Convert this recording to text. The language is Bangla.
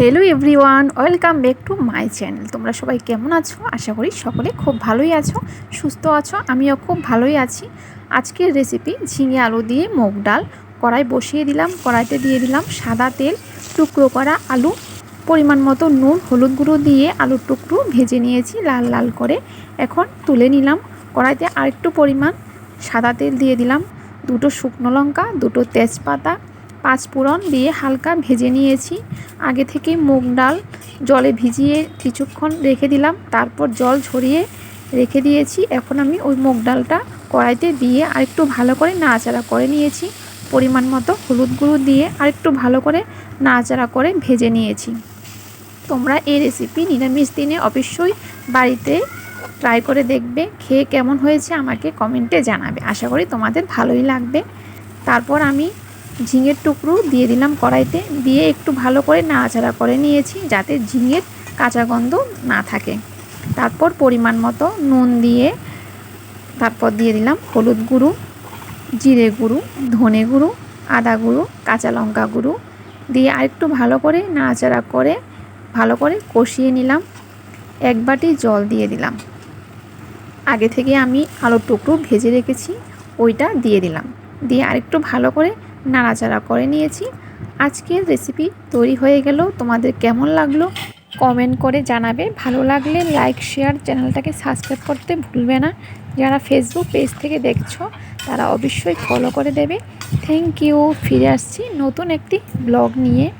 Hello everyone welcome back to my channel তোমরা সবাই কেমন আছো? আশা করি সকলে খুব ভালোই আছো, সুস্থ আছো, আমিও খুব ভালোই আছি। আজকের রেসিপি ঝিঙে আলু দিয়ে মুগ ডাল। কড়াই বসিয়ে দিলাম, কড়াইতে দিয়ে দিলাম সাদা তেল, টুকরো করা আলু, পরিমাণ মতো নুন, হলুদ গুঁড়ো দিয়ে আলুর টুকরো ভেজে নিয়েছি লাল লাল করে। এখন তুলে নিলাম, কড়াইতে আরেকটু পরিমাণ সাদা তেল দিয়ে দিলাম, দুটো শুকনো লঙ্কা, দুটো তেজপাতা পাঁচ ফোড়ন দিয়ে হালকা ভেজে নিয়েছি। আগে থেকে মুগ ডাল জলে ভিজিয়ে কিছুক্ষণ রেখে দিলাম। তারপর জল ঝরিয়ে রেখে দিয়েছি। এখন আমি ওই মুগ ডালটা কড়াইতে দিয়ে আরেকটু ভালো করে নাড়াচাড়া করে নিয়েছি। পরিমাণ মতো হলুদ গুঁড়ো দিয়ে আরেকটু ভালো করে নাড়াচাড়া করে ভেজে নিয়েছি। তোমরা এই রেসিপি নিরামিষ দিনে অবশ্যই বাড়িতে ট্রাই করে দেখবে। খেয়ে কেমন হয়েছে আমাকে কমেন্টে জানাবে। আশা করি তোমাদের ভালোই লাগবে। তারপর আমি ঝিঙের টুকরো দিয়ে দিলাম কড়াইতে, দিয়ে একটু ভালো করে নাড়াচাড়া করে নিয়েছি যাতে ঝিঙের কাঁচা গন্ধ না থাকে। তারপর পরিমাণ মতো নুন দিয়ে তারপর দিয়ে দিলাম হলুদ গুঁড়ো, জিরে গুঁড়ো, ধনে গুঁড়ো, আদা গুঁড়ো, কাঁচা লঙ্কা গুঁড়ো। দিয়ে আরেকটু ভালো করে নাড়াচাড়া করে, ভালো করে কষিয়ে নিলাম। এক বাটি জল দিয়ে দিলাম। আগে থেকে আমি আলুর টুকরো ভেজে রেখেছি, ওইটা দিয়ে দিলাম। দিয়ে আরেকটু ভালো করে নাড়াচাড়া করে নিয়েছি। আজকের রেসিপি তৈরি হয়ে গেল। তোমাদের কেমন লাগল? কমেন্ট করে জানাবে। ভালো লাগলে লাইক শেয়ার চ্যানেলটাকে সাবস্ক্রাইব করতে ভুলবে না। যারা ফেসবুক পেজ থেকে দেখছ, তারা অবশ্যই ফলো করে দেবে। থ্যাংক ইউ ফিরে আসছি নতুন একটি ব্লগ নিয়ে।